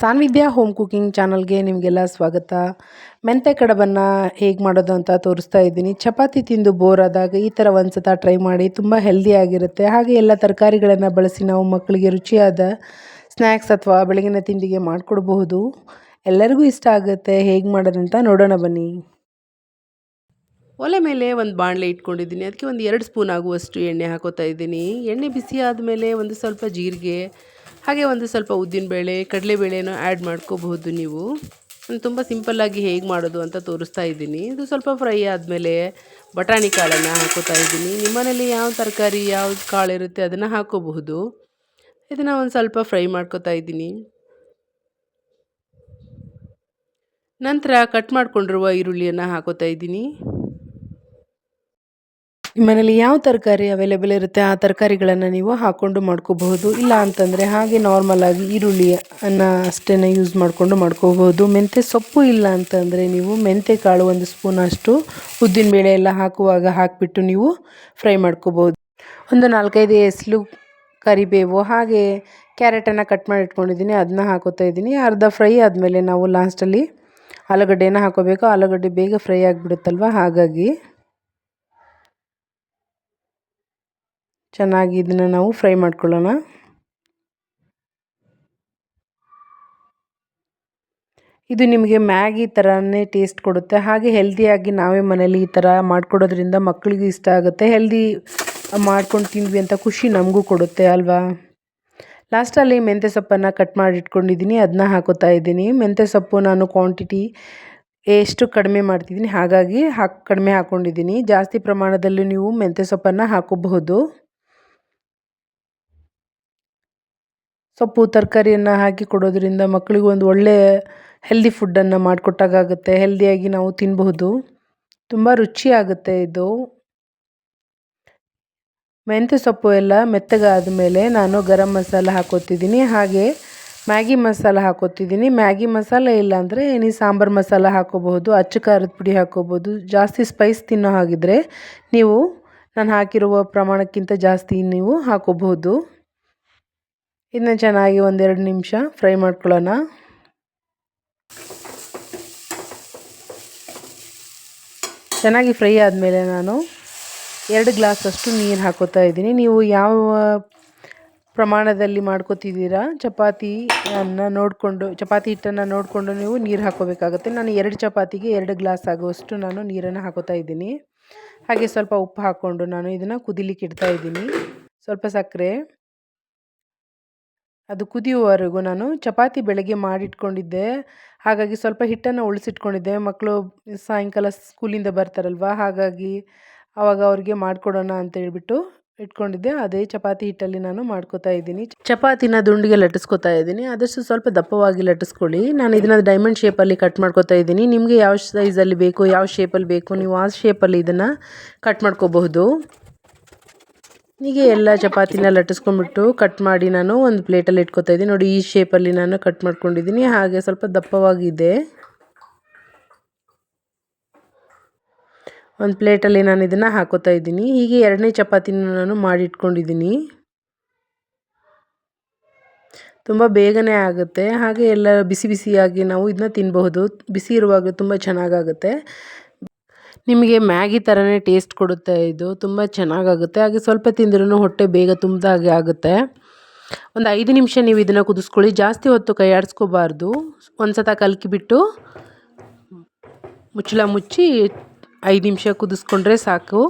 ಸಾನ್ವಿದ್ಯಾ home cooking ಚಾನಲ್ಗೆ ನಿಮಗೆಲ್ಲ ಸ್ವಾಗತ. ಮೆಂತೆ ಕಡಬನ್ನು ಹೇಗೆ ಮಾಡೋದು ಅಂತ ತೋರಿಸ್ತಾ ಇದ್ದೀನಿ. ಚಪಾತಿ ತಿಂದು ಬೋರ್ ಆದಾಗ ಈ ಥರ ಒಂದು ಸತ ಟ್ರೈ ಮಾಡಿ ತುಂಬ ಹೆಲ್ದಿಯಾಗಿರುತ್ತೆ ಹಾಗೆ ಎಲ್ಲ ತರಕಾರಿಗಳನ್ನು ಬಳಸಿ ನಾವು ಮಕ್ಕಳಿಗೆ ರುಚಿಯಾದ ಸ್ನ್ಯಾಕ್ಸ್ ಅಥವಾ ಬೆಳಗಿನ ತಿಂಡಿಗೆ ಮಾಡಿಕೊಡ್ಬಹುದು. ಎಲ್ಲರಿಗೂ ಇಷ್ಟ ಆಗುತ್ತೆ. ಹೇಗೆ ಮಾಡೋದಂತ ನೋಡೋಣ ಬನ್ನಿ. ಒಲೆ ಮೇಲೆ ಒಂದು ಬಾಣಲೆ ಇಟ್ಕೊಂಡಿದ್ದೀನಿ. ಅದಕ್ಕೆ ಒಂದು ಎರಡು ಸ್ಪೂನ್ ಆಗುವಷ್ಟು ಎಣ್ಣೆ ಹಾಕೋತಾ ಇದ್ದೀನಿ. ಎಣ್ಣೆ ಬಿಸಿ ಆದಮೇಲೆ ಒಂದು ಸ್ವಲ್ಪ ಜೀರಿಗೆ ಹಾಗೆ ಒಂದು ಸ್ವಲ್ಪ ಉದ್ದಿನಬೇಳೆ ಕಡಲೆಬೇಳೆನೂ ಆ್ಯಡ್ ಮಾಡ್ಕೋಬಹುದು ನೀವು. ನಾನು ತುಂಬ ಸಿಂಪಲ್ಲಾಗಿ ಹೇಗೆ ಮಾಡೋದು ಅಂತ ತೋರಿಸ್ತಾ ಇದ್ದೀನಿ. ಇದು ಸ್ವಲ್ಪ ಫ್ರೈ ಆದಮೇಲೆ ಬಟಾಣಿ ಕಾಳನ್ನು ಹಾಕೋತಾ ಇದ್ದೀನಿ. ನಿಮ್ಮನೇಲಿ ಯಾವ ತರಕಾರಿ, ಯಾವ ಕಾಳು ಇರುತ್ತೆ ಅದನ್ನು ಹಾಕೋಬಹುದು. ಇದನ್ನು ಒಂದು ಸ್ವಲ್ಪ ಫ್ರೈ ಮಾಡ್ಕೋತಾ ಇದ್ದೀನಿ. ನಂತರ ಕಟ್ ಮಾಡಿಕೊಂಡಿರುವ ಈರುಳ್ಳಿಯನ್ನು ಹಾಕೋತಾ ಇದ್ದೀನಿ. ಮನೇಲಿ ಯಾವ ತರಕಾರಿ ಅವೈಲೇಬಲ್ ಇರುತ್ತೆ, ಆ ತರಕಾರಿಗಳನ್ನು ನೀವು ಹಾಕ್ಕೊಂಡು ಮಾಡ್ಕೋಬಹುದು. ಇಲ್ಲ ಅಂತಂದರೆ ಹಾಗೆ ನಾರ್ಮಲಾಗಿ ಈರುಳ್ಳಿಯನ್ನು ಅಷ್ಟೇ ಯೂಸ್ ಮಾಡಿಕೊಂಡು ಮಾಡ್ಕೋಬಹುದು. ಮೆಂತ್ಯ ಸೊಪ್ಪು ಇಲ್ಲ ಅಂತಂದರೆ ನೀವು ಮೆಂತ್ಯ ಕಾಳು ಒಂದು ಸ್ಪೂನ್ ಅಷ್ಟು ಉದ್ದಿನಬೇಳೆ ಎಲ್ಲ ಹಾಕುವಾಗ ಹಾಕಿಬಿಟ್ಟು ನೀವು ಫ್ರೈ ಮಾಡ್ಕೋಬಹುದು. ಒಂದು ನಾಲ್ಕೈದು ಎಸ್ಲು ಕರಿಬೇವು, ಹಾಗೆ ಕ್ಯಾರೆಟನ್ನು ಕಟ್ ಮಾಡಿ ಇಟ್ಕೊಂಡಿದ್ದೀನಿ ಅದನ್ನ ಹಾಕೋತಾ ಇದ್ದೀನಿ. ಅರ್ಧ ಫ್ರೈ ಆದಮೇಲೆ ನಾವು ಲಾಸ್ಟಲ್ಲಿ ಆಲೂಗಡ್ಡೆನ ಹಾಕೋಬೇಕು. ಆಲೂಗಡ್ಡೆ ಬೇಗ ಫ್ರೈ ಆಗಿಬಿಡುತ್ತಲ್ವ? ಹಾಗಾಗಿ ಚೆನ್ನಾಗಿ ಇದನ್ನು ನಾವು ಫ್ರೈ ಮಾಡ್ಕೊಳ್ಳೋಣ. ಇದು ನಿಮಗೆ ಮ್ಯಾಗಿ ಥರನೇ ಟೇಸ್ಟ್ ಕೊಡುತ್ತೆ. ಹಾಗೆ ಹೆಲ್ದಿಯಾಗಿ ನಾವೇ ಮನೇಲಿ ಈ ಥರ ಮಾಡಿಕೊಡೋದ್ರಿಂದ ಮಕ್ಕಳಿಗೂ ಇಷ್ಟ ಆಗುತ್ತೆ. ಹೆಲ್ದಿ ಮಾಡ್ಕೊಂಡು ತಿಂದ್ವಿ ಅಂತ ಖುಷಿ ನಮಗೂ ಕೊಡುತ್ತೆ ಅಲ್ವಾ? ಲಾಸ್ಟಲ್ಲಿ ಮೆಂತ್ಯ ಸೊಪ್ಪನ್ನು ಕಟ್ ಮಾಡಿ ಇಟ್ಕೊಂಡಿದ್ದೀನಿ. ಅದನ್ನ ಹಾಕೋತಾ ಇದ್ದೀನಿ. ಮೆಂತ್ಯ ಸೊಪ್ಪು ನಾನು ಕ್ವಾಂಟಿಟಿ ಎಷ್ಟು ಕಡಿಮೆ ಮಾಡ್ತಿದ್ದೀನಿ, ಹಾಗಾಗಿ ಹಾಕಿ, ಕಡಿಮೆ ಹಾಕ್ಕೊಂಡಿದ್ದೀನಿ ಜಾಸ್ತಿ ಪ್ರಮಾಣದಲ್ಲಿ ನೀವು ಮೆಂತ್ಯ ಸೊಪ್ಪನ್ನು ಹಾಕೋಬಹುದು. ಸೊಪ್ಪು, ತರಕಾರಿಯನ್ನು ಹಾಕಿ ಕೊಡೋದ್ರಿಂದ ಮಕ್ಕಳಿಗೂ ಒಂದು ಒಳ್ಳೆಯ ಹೆಲ್ದಿ ಫುಡ್ಡನ್ನು ಮಾಡಿಕೊಟ್ಟಾಗುತ್ತೆ ಹೆಲ್ದಿಯಾಗಿ ನಾವು ತಿನ್ನಬಹುದು ತುಂಬ ರುಚಿಯಾಗುತ್ತೆ ಇದು. ಮೆಂತ್ಯ ಸೊಪ್ಪು ಎಲ್ಲ ಮೆತ್ತಗಾದ ಮೇಲೆ ನಾನು ಗರಂ ಮಸಾಲ ಹಾಕೋತಿದ್ದೀನಿ, ಹಾಗೆ ಮ್ಯಾಗಿ ಮಸಾಲ ಹಾಕೋತಿದ್ದೀನಿ. ಮ್ಯಾಗಿ ಮಸಾಲ ಇಲ್ಲ ಅಂದರೆ ನೀವು ಸಾಂಬಾರು ಮಸಾಲ ಹಾಕೋಬಹುದು, ಅಚ್ಚು ಖಾರದ ಪುಡಿ ಹಾಕೋಬೋದು ಜಾಸ್ತಿ ಸ್ಪೈಸ್ ತಿನ್ನೋ ಹಾಗಿದ್ರೆ ನೀವು, ನಾನು ಹಾಕಿರುವ ಪ್ರಮಾಣಕ್ಕಿಂತ ಜಾಸ್ತಿ ನೀವು ಹಾಕೋಬಹುದು. ಇದನ್ನ ಚೆನ್ನಾಗಿ ಒಂದೆರಡು ನಿಮಿಷ ಫ್ರೈ ಮಾಡ್ಕೊಳ್ಳೋಣ. ಚೆನ್ನಾಗಿ ಫ್ರೈ ಆದಮೇಲೆ ನಾನು ಎರಡು ಗ್ಲಾಸಷ್ಟು ನೀರು ಹಾಕೋತಾ ಇದ್ದೀನಿ. ನೀವು ಯಾವ ಪ್ರಮಾಣದಲ್ಲಿ ಮಾಡ್ಕೋತಿದ್ದೀರಾ? ಚಪಾತಿಯನ್ನು ನೋಡಿಕೊಂಡು, ಚಪಾತಿ ಹಿಟ್ಟನ್ನು ನೋಡಿಕೊಂಡು ನೀವು ನೀರು ಹಾಕೋಬೇಕಾಗುತ್ತೆ. ನಾನು ಎರಡು ಚಪಾತಿಗೆ ಎರಡು ಗ್ಲಾಸ್ ಆಗುವಷ್ಟು ನಾನು ನೀರನ್ನು ಹಾಕೋತಾ ಇದ್ದೀನಿ. ಹಾಗೆ ಸ್ವಲ್ಪ ಉಪ್ಪು ಹಾಕ್ಕೊಂಡು ನಾನು ಇದನ್ನು ಕುದಿಲಿಕ್ಕೆ ಇಡ್ತಾ ಇದ್ದೀನಿ. ಸ್ವಲ್ಪ ಸಕ್ಕರೆ. ಅದು ಕುದಿಯುವವರೆಗೂ ನಾನು ಚಪಾತಿ ಬೆಳಗ್ಗೆ ಮಾಡಿಟ್ಕೊಂಡಿದ್ದೆ. ಹಾಗಾಗಿ ಸ್ವಲ್ಪ ಹಿಟ್ಟನ್ನು ಉಳಿಸಿಟ್ಕೊಂಡಿದ್ದೆ. ಮಕ್ಕಳು ಸಾಯಂಕಾಲ ಸ್ಕೂಲಿಂದ ಬರ್ತಾರಲ್ವ, ಹಾಗಾಗಿ ಆವಾಗ ಅವ್ರಿಗೆ ಮಾಡಿಕೊಡೋಣ ಅಂತ ಹೇಳ್ಬಿಟ್ಟು ಇಟ್ಕೊಂಡಿದ್ದೆ. ಅದೇ ಚಪಾತಿ ಹಿಟ್ಟಲ್ಲಿ ನಾನು ಮಾಡ್ಕೋತಾ ಇದ್ದೀನಿ. ಚಪಾತಿನ ದುಂಡಿಗೆ ಲಟ್ಟಿಸ್ಕೊತಾ ಇದ್ದೀನಿ. ಆದಷ್ಟು ಸ್ವಲ್ಪ ದಪ್ಪವಾಗಿ ಲಟ್ಟಿಸ್ಕೊಳ್ಳಿ. ನಾನು ಇದನ್ನು ಡೈಮಂಡ್ ಶೇಪಲ್ಲಿ ಕಟ್ ಮಾಡ್ಕೋತಾ ಇದ್ದೀನಿ. ನಿಮಗೆ ಯಾವ ಸೈಜಲ್ಲಿ ಬೇಕು, ಯಾವ ಶೇಪಲ್ಲಿ ಬೇಕು, ನೀವು ಆ ಶೇಪಲ್ಲಿ ಇದನ್ನು ಕಟ್ ಮಾಡ್ಕೋಬಹುದು. ಹೀಗೆ ಎಲ್ಲ ಚಪಾತಿನ ಲಟ್ಟಿಸ್ಕೊಂಡ್ಬಿಟ್ಟು ಕಟ್ ಮಾಡಿ ನಾನು ಒಂದು ಪ್ಲೇಟಲ್ಲಿ ಇಟ್ಕೊತಾ ಇದ್ದೀನಿ. ನೋಡಿ, ಈ ಶೇಪಲ್ಲಿ ನಾನು ಕಟ್ ಮಾಡ್ಕೊಂಡಿದ್ದೀನಿ. ಹಾಗೆ ಸ್ವಲ್ಪ ದಪ್ಪವಾಗಿದೆ. ಒಂದು ಪ್ಲೇಟಲ್ಲಿ ನಾನು ಇದನ್ನು ಹಾಕೋತಾ ಇದ್ದೀನಿ. ಹೀಗೆ ಎರಡನೇ ಚಪಾತಿನ ನಾನು ಮಾಡಿ ಇಟ್ಕೊಂಡಿದ್ದೀನಿ. ತುಂಬ ಬೇಗನೆ ಆಗುತ್ತೆ. ಹಾಗೆ ಎಲ್ಲ ಬಿಸಿ ಬಿಸಿಯಾಗಿ ನಾವು ಇದನ್ನ ತಿನ್ನಬಹುದು ಬಿಸಿ ಇರುವಾಗ ತುಂಬ ಚೆನ್ನಾಗಾಗುತ್ತೆ. ನಿಮಗೆ ಮ್ಯಾಗಿ ಥರನೇ ಟೇಸ್ಟ್ ಕೊಡುತ್ತೆ ಇದು, ತುಂಬ ಚೆನ್ನಾಗಾಗುತ್ತೆ. ಹಾಗೆ ಸ್ವಲ್ಪ ತಿಂದ್ರೂ ಹೊಟ್ಟೆ ಬೇಗ ತುಂಬಿದಾಗೆ ಆಗುತ್ತೆ. ಒಂದು ಐದು ನಿಮಿಷ ನೀವು ಇದನ್ನು ಕುದಿಸ್ಕೊಳ್ಳಿ. ಜಾಸ್ತಿ ಹೊತ್ತು ಕೈ ಆಡಿಸ್ಕೋಬಾರ್ದು ಒಂದು ಸತ ಕಲ್ಕಿಬಿಟ್ಟು ಮುಚ್ಚಳ ಮುಚ್ಚಿ ಐದು ನಿಮಿಷ ಕುದಿಸ್ಕೊಂಡ್ರೆ ಸಾಕು.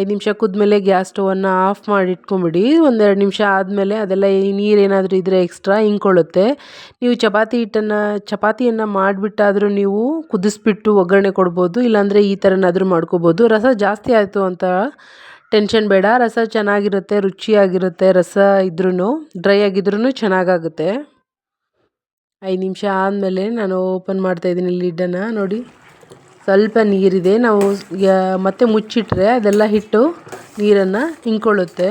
ಐದು ನಿಮಿಷ ಕುದ್ಮೇಲೆ ಗ್ಯಾಸ್ ಸ್ಟವನ್ನು ಆಫ್ ಮಾಡಿ ಇಟ್ಕೊಂಬಿಡಿ ಒಂದೆರಡು ನಿಮಿಷ ಆದಮೇಲೆ ಅದೆಲ್ಲ ನೀರೇನಾದರೂ ಇದ್ದರೆ ಎಕ್ಸ್ಟ್ರಾ ಹಿಂಕೊಳ್ಳುತ್ತೆ. ನೀವು ಚಪಾತಿ ಹಿಟ್ಟನ್ನು, ಚಪಾತಿಯನ್ನು ಮಾಡಿಬಿಟ್ಟಾದರೂ ನೀವು ಕುದಿಸ್ಬಿಟ್ಟು ಒಗ್ಗರಣೆ ಕೊಡ್ಬೋದು, ಇಲ್ಲಾಂದರೆ ಈ ಥರನಾದರೂ ಮಾಡ್ಕೋಬೋದು. ರಸ ಜಾಸ್ತಿ ಆಯಿತು ಅಂತ ಟೆನ್ಷನ್ ಬೇಡ, ರಸ ಚೆನ್ನಾಗಿರುತ್ತೆ, ರುಚಿಯಾಗಿರುತ್ತೆ, ರಸ ಇದ್ರೂ ಡ್ರೈ ಆಗಿದ್ರೂ ಚೆನ್ನಾಗಾಗುತ್ತೆ. ಐದು ನಿಮಿಷ ಆದಮೇಲೆ ನಾನು ಓಪನ್ ಮಾಡ್ತಾಯಿದ್ದೀನಿ ಲಿಡ್ಡನ್ನು, ನೋಡಿ. ಸ್ವಲ್ಪ ನೀರಿದೆ. ನಾವು ಮತ್ತೆ ಮುಚ್ಚಿಟ್ರೆ ಅದೆಲ್ಲ ಹಿಟ್ಟು ನೀರನ್ನು ಹಿಂಕೊಳ್ಳುತ್ತೆ.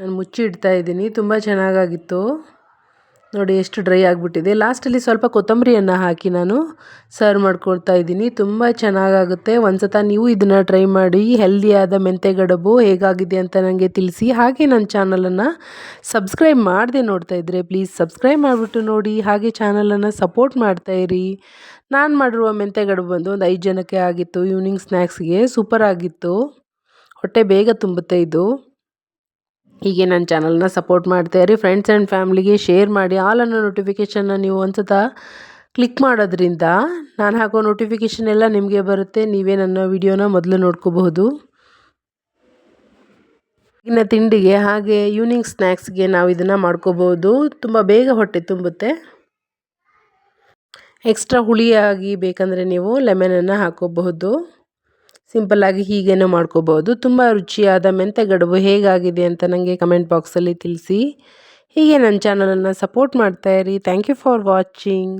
ನಾನು ಮುಚ್ಚಿ ಇಡ್ತಾ ಇದ್ದೀನಿ. ತುಂಬ ಚೆನ್ನಾಗಾಗಿತ್ತು. ನೋಡಿ, ಎಷ್ಟು ಡ್ರೈ ಆಗಿಬಿಟ್ಟಿದೆ. ಲಾಸ್ಟಲ್ಲಿ ಸ್ವಲ್ಪ ಕೊತ್ತಂಬರಿಯನ್ನು ಹಾಕಿ ನಾನು ಸರ್ವ್ ಮಾಡ್ಕೊಳ್ತಾ ಇದ್ದೀನಿ. ತುಂಬ ಚೆನ್ನಾಗಾಗುತ್ತೆ. ಒಂದು ನೀವು ಇದನ್ನು ಟ್ರೈ ಮಾಡಿ ಹೆಲ್ದಿಯಾದ ಮೆಂತೆ ಗಡಬು ಹೇಗಾಗಿದೆ ಅಂತ ನನಗೆ ತಿಳಿಸಿ. ಹಾಗೆ ನನ್ನ ಚಾನಲನ್ನು ಸಬ್ಸ್ಕ್ರೈಬ್ ಮಾಡದೆ ನೋಡ್ತಾ ಇದ್ದರೆ ಪ್ಲೀಸ್ ಸಬ್ಸ್ಕ್ರೈಬ್ ಮಾಡಿಬಿಟ್ಟು ನೋಡಿ. ಹಾಗೆ ಚಾನಲನ್ನು ಸಪೋರ್ಟ್ ಮಾಡ್ತಾಯಿರಿ ನಾನು ಮಾಡಿರುವ ಮೆಂತೆ ಗಡಬು ಬಂದು ಒಂದು ಐದು ಜನಕ್ಕೆ ಆಗಿತ್ತು. ಈವ್ನಿಂಗ್ ಸ್ನ್ಯಾಕ್ಸ್ಗೆ ಸೂಪರ್ ಆಗಿತ್ತು. ಹೊಟ್ಟೆ ಬೇಗ ತುಂಬುತ್ತೆ ಇದು. ಹೀಗೆ ನನ್ನ ಚಾನಲ್ನ ಸಪೋರ್ಟ್ ಮಾಡ್ತಾಯಿರಿ ಫ್ರೆಂಡ್ಸ್ ಆ್ಯಂಡ್ ಫ್ಯಾಮ್ಲಿಗೆ ಶೇರ್ ಮಾಡಿ. ಆಲ್ ಅನ್ನೋ ನೋಟಿಫಿಕೇಷನ್ನ ನೀವು ಒಂದು ಕ್ಲಿಕ್ ಮಾಡೋದ್ರಿಂದ ನಾನು ಹಾಕೋ ನೋಟಿಫಿಕೇಷನ್ ಎಲ್ಲ ನಿಮಗೆ ಬರುತ್ತೆ. ನೀವೇ ನನ್ನ ವಿಡಿಯೋನ ಮೊದಲು ನೋಡ್ಕೋಬಹುದು. ಇನ್ನು ತಿಂಡಿಗೆ ಹಾಗೆ ಈವ್ನಿಂಗ್ ಸ್ನ್ಯಾಕ್ಸ್ಗೆ ನಾವು ಇದನ್ನು ಮಾಡ್ಕೋಬಹುದು. ತುಂಬ ಬೇಗ ಹೊಟ್ಟೆ ತುಂಬುತ್ತೆ. ಎಕ್ಸ್ಟ್ರಾ ಹುಳಿಯಾಗಿ ಬೇಕಂದರೆ ನೀವು ಲೆಮನನ್ನು ಹಾಕೋಬಹುದು. ಸಿಂಪಲ್ಲಾಗಿ ಹೀಗೇನೋ ಮಾಡ್ಕೋಬೋದು. ತುಂಬ ರುಚಿಯಾದ ಮೆಂತೆ ಗಡುಬು ಹೇಗಾಗಿದೆ ಅಂತ ನನಗೆ ಕಮೆಂಟ್ ಬಾಕ್ಸಲ್ಲಿ ತಿಳಿಸಿ. ಹೀಗೆ ನನ್ನ ಚಾನಲನ್ನು ಸಪೋರ್ಟ್ ಮಾಡ್ತಾಯಿರಿ ಥ್ಯಾಂಕ್ ಯು ಫಾರ್ ವಾಚಿಂಗ್